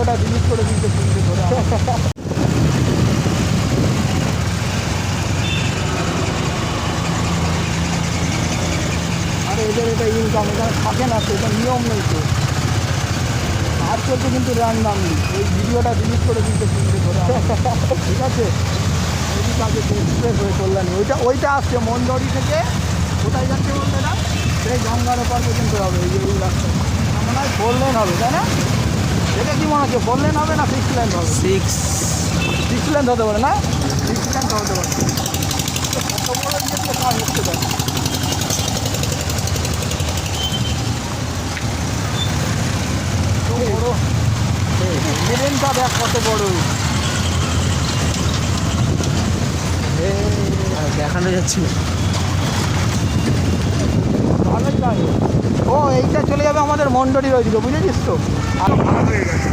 ভিডিওটা ডিলিট করে দিতে ধরে। আরে এদের এটা ইনকাম এখানে থাকে না তো এটা নিয়ম নেই তো। আর চলছে কিন্তু র্যান্ডামলি এই ভিডিওটা ডিলিট করে দিতে পুলিশে ধরে। ঠিক আছে? এদিকে আছে এক্সপ্রেস হয়ে কল্যাণী। ওইটা ওইটা আসছে মন্দরি থেকে। কোথায় যাচ্ছে বলতে না সেই গঙ্গার ওপার পর্যন্ত হবে, এই রাস্তা। আমার ফোর লেন হবে, তাই না? এটা কি মনে হচ্ছে ফোর লেন হবে না সিক্স লেন হবে? সিক্স সিক্স লেন হতে পারে না? সিক্স লেন হতে পারে। কাজ হচ্ছে দেখ কত বড়। ট্রেনটা দেখ কত বড় দেখানো যাচ্ছে না। ভালোই লাগে। ও এইটা চলে যাবে আমাদের মন্ডলি রয়েছিল বুঝেছিস তো? আরও ভালো হয়ে গেছে।